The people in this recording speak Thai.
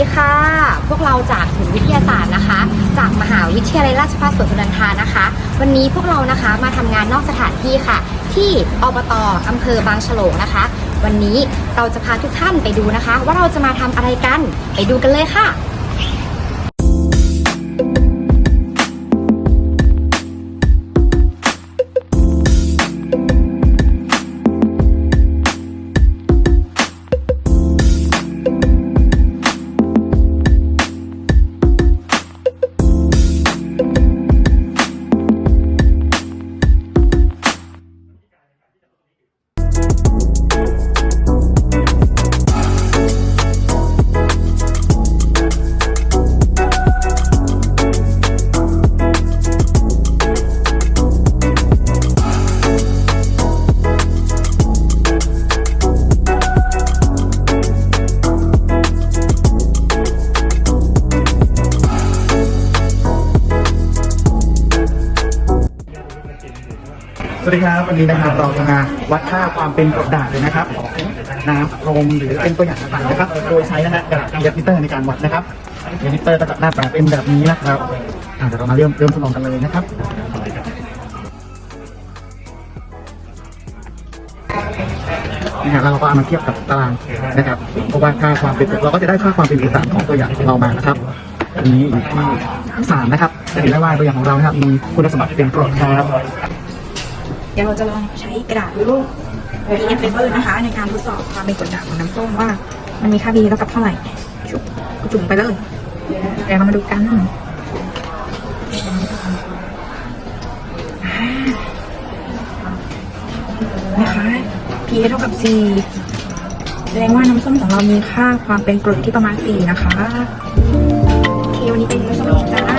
ดีค่ะ พวกเราจากศูนย์วิทยาศาสตร์นะคะ จากมหาวิทยาลัยราชภัฏสวนสุนันทานะคะ วันนี้พวกเรานะคะมาทำงานนอกสถานที่ค่ะ ที่อบตอำเภอบางฉลงนะคะ วันนี้เราจะพาทุกท่านไปดูนะคะ ว่าเราจะมาทำอะไรกันไปดูกันเลยค่ะ สวัสดีครับวันนี้นะครับเราจะมาวัดค่าความเป็นกรดด่างเลยนะครับของน้ำพรมหรือเป็นตัวอย่างต่างๆนะครับ โดยใช้นะฮะกระดาษเยลิเตอร์ในการวัดนะครับเยลิเตอร์ก็จะหน้าตาเป็นแบบนี้นะครับอ่าเดี๋ยวเรามาเริ่มเริ่มทดลองกันเลยนะครับนี่ฮะแล้วเราก็เอามาเทียบกับตารางนะครับเพราะว่าค่าความเป็นเราก็จะได้ค่าความเป็นกรดด่างของตัวอย่างของเรามานะครับอันนี้อยู่ที่สามนะครับจะเห็นได้ว่าตัวอย่างของเรานะครับมีคุณสมบัติเป็นกรดครับ ดี๋ยวเราจะลองใช้กระดาษรูป PDF paper นะคะ ในการทดสอบความเป็นกรดด่างของน้ำส้มว่า มันมีค่า B เท่ากับเท่าไหร่จุ่มจุ่มไปเลยเดี๋ยวเรามาดูกันนะคะ p เท่ากับ 4 แสดงว่าน้ำส้มของเรามีค่าความเป็นกรดที่ประมาณ 4 นะคะ โอเค วันนี้เป็นน้ำส้มจ้า